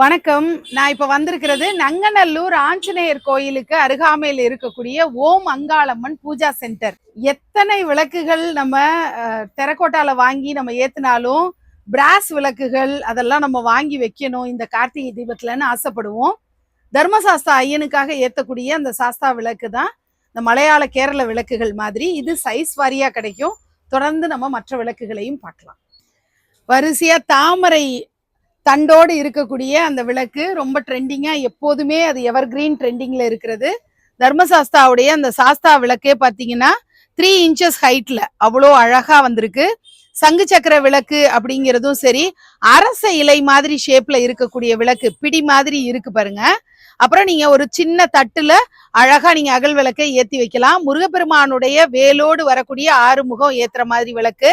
வணக்கம். நான் இப்ப வந்திருக்கிறது நங்கநல்லூர் ஆஞ்சநேயர் கோயிலுக்கு அருகாமையில் இருக்கக்கூடிய ஓம் அங்காளம்மன் பூஜா சென்டர். எத்தனை விளக்குகள் நம்ம அஹ், வாங்கி நம்ம ஏத்தினாலும் பிராஸ் விளக்குகள் அதெல்லாம் நம்ம வாங்கி வைக்கணும் இந்த கார்த்திகை தீபத்துலன்னு ஆசைப்படுவோம். தர்மசாஸ்தா ஐயனுக்காக ஏத்தக்கூடிய அந்த சாஸ்தா விளக்கு தான் இந்த மலையாள கேரள விளக்குகள் மாதிரி. இது சைஸ் வாரியா கிடைக்கும். தொடர்ந்து நம்ம மற்ற விளக்குகளையும் பார்க்கலாம். வரிசையா தாமரை தண்டோடு இருக்கக்கூடிய அந்த விளக்கு ரொம்ப ட்ரெண்டிங்கா எப்போதுமே அது எவர் கிரீன் ட்ரெண்டிங்ல இருக்கிறது. தர்மசாஸ்தாவுடைய அந்த சாஸ்தா விளக்கே பார்த்தீங்கன்னா த்ரீ இன்ச்சஸ் ஹைட்ல அவ்வளோ அழகா வந்திருக்கு. சங்கு சக்கர விளக்கு அப்படிங்கிறதும் சரி அரச இலை மாதிரி ஷேப்ல இருக்கக்கூடிய விளக்கு பிடி மாதிரி இருக்கு பாருங்க. அப்புறம் நீங்க ஒரு சின்ன தட்டுல அழகா நீங்க அகல் விளக்கை ஏத்தி வைக்கலாம். முருகப்பெருமானுடைய வேலோடு வரக்கூடிய ஆறுமுகம் ஏத்துற மாதிரி விளக்கு.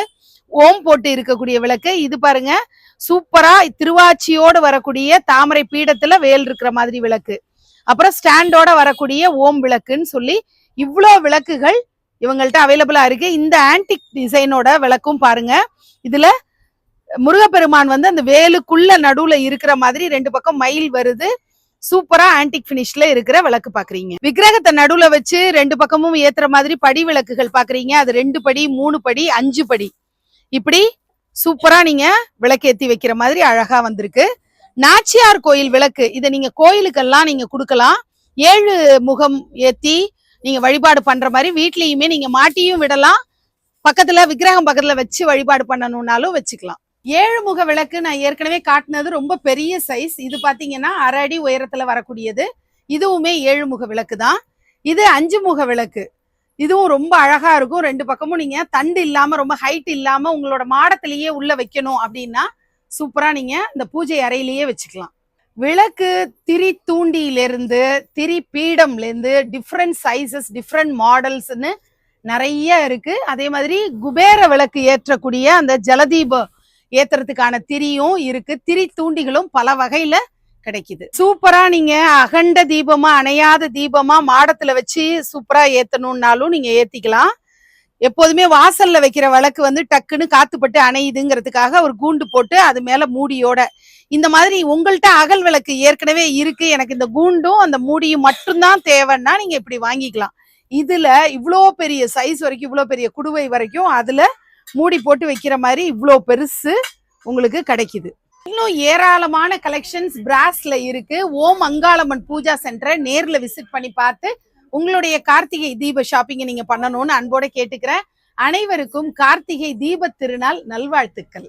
ஓம் போட்டு இருக்கக்கூடிய விளக்கு. இது பாருங்க சூப்பரா திருவாச்சியோடு வரக்கூடிய தாமரை பீடத்துல வேல் இருக்கிற மாதிரி விளக்கு. அப்புறம் ஸ்டாண்டோட வரக்கூடிய ஓம் விளக்குன்னு சொல்லி இவ்வளோ விளக்குகள் இவங்கள்ட்ட அவைலபிளா இருக்கு. இந்த ஆன்டிக் டிசைனோட விளக்கும் பாருங்க. இதுல முருகப்பெருமான் வந்து அந்த வேலுக்குள்ள நடுவுல இருக்கிற மாதிரி ரெண்டு பக்கம் மயில் வருது. சூப்பரா ஆன்டிக் பினிஷ்ல இருக்கிற விளக்கு பாக்குறீங்க. விக்கிரகத்தை நடுவுல வச்சு ரெண்டு பக்கமும் ஏத்துற மாதிரி படி விளக்குகள் பாக்குறீங்க. அது ரெண்டு படி மூணு படி அஞ்சு படி. இப்படி சூப்பரா நீங்க விளக்கேத்தி வைக்கிற மாதிரி அழகா வந்திருக்கு. நாச்சியார் கோயில் விளக்கு இதை நீங்க கோயிலுக்கெல்லாம் நீங்க கொடுக்கலாம். ஏழு முகம் ஏத்தி நீங்க வழிபாடு பண்ற மாதிரி வீட்லயுமே நீங்க மாட்டியும் விடலாம். பக்கத்துல விக்கிரகம் பக்கத்துல வச்சு வழிபாடு பண்ணணும்னாலும் வச்சுக்கலாம். ஏழு முக விளக்கு நான் ஏற்கனவே காட்டினது ரொம்ப பெரிய சைஸ் இது பாத்தீங்கன்னா அரை அடி உயரத்துல வரக்கூடியது. இதுவுமே ஏழு முக விளக்கு தான் இது அஞ்சு முக விளக்கு. இதுவும் ரொம்ப அழகா இருக்கும். ரெண்டு பக்கமும் நீங்க தண்டு இல்லாம ரொம்ப ஹைட் இல்லாம உங்களோட மாடத்திலேயே உள்ள வைக்கணும் அப்படின்னா சூப்பரா நீங்க இந்த பூஜை அறையிலேயே வச்சுக்கலாம். விளக்கு திரி தூண்டியிலிருந்து திரி பீடம்லேருந்து டிஃப்ரெண்ட் சைசஸ் டிஃப்ரெண்ட் மாடல்ஸ்னு நிறைய இருக்கு. அதே மாதிரி குபேர விளக்கு ஏற்றக்கூடிய அந்த ஜலதீப ஏத்துறதுக்கான திரியும் இருக்கு. திரி தூண்டிகளும் பல வகையில கிடைக்குது. சூப்பரா நீங்க அகண்ட தீபமா அணையாத தீபமா மாடத்துல வச்சு சூப்பரா ஏத்தணும்னாலும் நீங்க ஏத்திக்கலாம். எப்போதுமே வாசல்ல வைக்கிற விளக்கு வந்து டக்குன்னு காத்துப்பட்டு அணையுதுங்கிறதுக்காக ஒரு கூண்டு போட்டு அது மேல மூடியோட. இந்த மாதிரி உங்கள்கிட்ட அகல் விளக்கு ஏற்கனவே இருக்கு. எனக்கு இந்த கூண்டும் அந்த மூடியும் மட்டும்தான் தேவைன்னா நீங்க இப்படி வாங்கிக்கலாம். இதுல இவ்வளோ பெரிய சைஸ் வரைக்கும் இவ்வளோ பெரிய குடுவை வரைக்கும் அதுல மூடி போட்டு வைக்கிற மாதிரி இவ்வளோ பெருசு உங்களுக்கு கிடைக்குது. இன்னும் ஏராளமான கலெக்ஷன்ஸ் பிராஸ்ல இருக்கு. ஓம் அங்காளம்மன் பூஜா சென்டரை நேர்ல விசிட் பண்ணி பார்த்து உங்களுடைய கார்த்திகை தீப ஷாப்பிங்கை நீங்க பண்ணணும்னு அன்போட கேட்டுக்கிறேன். அனைவருக்கும் கார்த்திகை தீப திருநாள் நல்வாழ்த்துக்கள்.